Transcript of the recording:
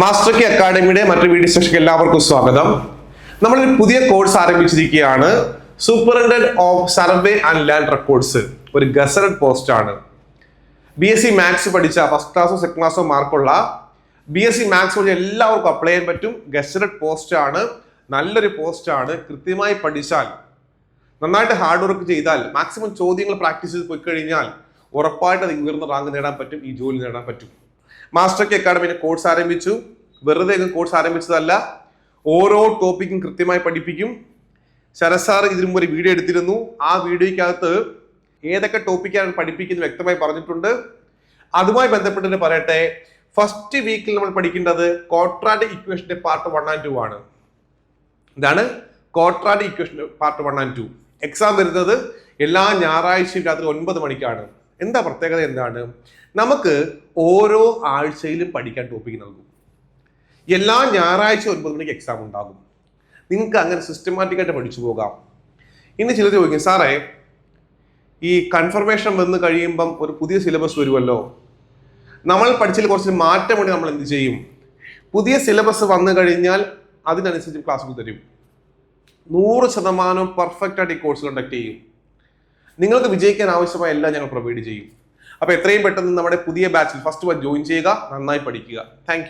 Master K അക്കാഡമിയുടെ മറ്റൊരു video സെഷനിലേക്ക് എല്ലാവർക്കും സ്വാഗതം. നമ്മളൊരു പുതിയ കോഴ്സ് ആരംഭിച്ചിരിക്കുകയാണ്. Superintendent of survey and land records ഒരു ഗസറഡ് പോസ്റ്റ് ആണ്. ബി എസ് സി മാത്സ് പഠിച്ച ഫസ്റ്റ് ക്ലാസ്സോ സെക്കൻഡ് ക്ലാസ്സോ മാർക്കുള്ള ബി എസ് സി മാത്സ് പഠിച്ച എല്ലാവർക്കും അപ്ലൈ ചെയ്യാൻ പറ്റും. ഗസറഡ് പോസ്റ്റ് ആണ്. നല്ലൊരു പോസ്റ്റ് ആണ്. കൃത്യമായി പഠിച്ചാൽ നന്നായിട്ട് ഹാർഡ് വർക്ക് ചെയ്താൽ മാക്സിമം ചോദ്യങ്ങൾ പ്രാക്ടീസ് ചെയ്ത് പോയി കഴിഞ്ഞാൽ ഉറപ്പായിട്ട് അത് ഉയർന്ന റാങ്ക് നേടാൻ പറ്റും ഈ ജോലി നേടാൻ പറ്റും. മാസ്റ്റർ കെ അക്കാഡമിയിൽ കോഴ്സ് ആരംഭിച്ചു. വെറുതെ കോഴ്സ് ആരംഭിച്ചതല്ല. ഓരോ ടോപ്പിക്കും കൃത്യമായി പഠിപ്പിക്കും. ശരസാർ സാർ ഇതിനു മുമ്പ് ഒരു വീഡിയോ എടുത്തിരുന്നു. ആ വീഡിയോയ്ക്കകത്ത് ഏതൊക്കെ ടോപ്പിക്കാണ് പഠിപ്പിക്കുന്നത് വ്യക്തമായി പറഞ്ഞിട്ടുണ്ട്. അതുമായി ബന്ധപ്പെട്ടിട്ട് പറയട്ടെ. ഫസ്റ്റ് വീക്കിൽ നമ്മൾ പഠിക്കേണ്ടത് കോട്രാഡ് ഇക്വേഷന്റെ പാർട്ട് വൺ ആൻഡ് ടു ആണ്. ഇതാണ് കോട്രാഡ് equation part one and two exam വരുന്നത് എല്ലാ ഞായറാഴ്ചയും രാത്രി ഒൻപത് മണിക്കാണ്. എന്താ പ്രത്യേകത എന്താണ്? നമുക്ക് ഓരോ ആഴ്ചയിലും പഠിക്കാൻ ടോപ്പിക് നൽകും. എല്ലാ ഞായറാഴ്ച ഒൻപത് മണിക്ക് എക്സാം ഉണ്ടാകും. നിങ്ങൾക്ക് അങ്ങനെ സിസ്റ്റമാറ്റിക്കായിട്ട് പഠിച്ചു പോകാം. ഇനി ചിലർ ചോദിക്കും സാറേ ഈ കൺഫർമേഷൻ വന്ന് കഴിയുമ്പം ഒരു പുതിയ സിലബസ് വരുമല്ലോ? നമ്മൾ പഠിച്ചതിൽ കുറച്ച് മാറ്റം വേണ്ടി നമ്മൾ എന്ത് ചെയ്യും? പുതിയ സിലബസ് വന്നു കഴിഞ്ഞാൽ അതിനനുസരിച്ച് ക്ലാസ്സുകൾ തരും. നൂറ് ശതമാനം പെർഫെക്റ്റ് ആയിട്ട് ഈ കോഴ്സ് കണ്ടക്ട് ചെയ്യും. നിങ്ങൾക്ക് വിജയിക്കാൻ ആവശ്യമായ എല്ലാം ഞങ്ങൾ പ്രൊവൈഡ് ചെയ്യും. അപ്പോൾ എത്രയും പെട്ടെന്ന് നമ്മുടെ പുതിയ ബാച്ചിൽ ഫസ്റ്റ് ജോയിൻ ചെയ്യുക നന്നായി പഠിക്കുക. താങ്ക്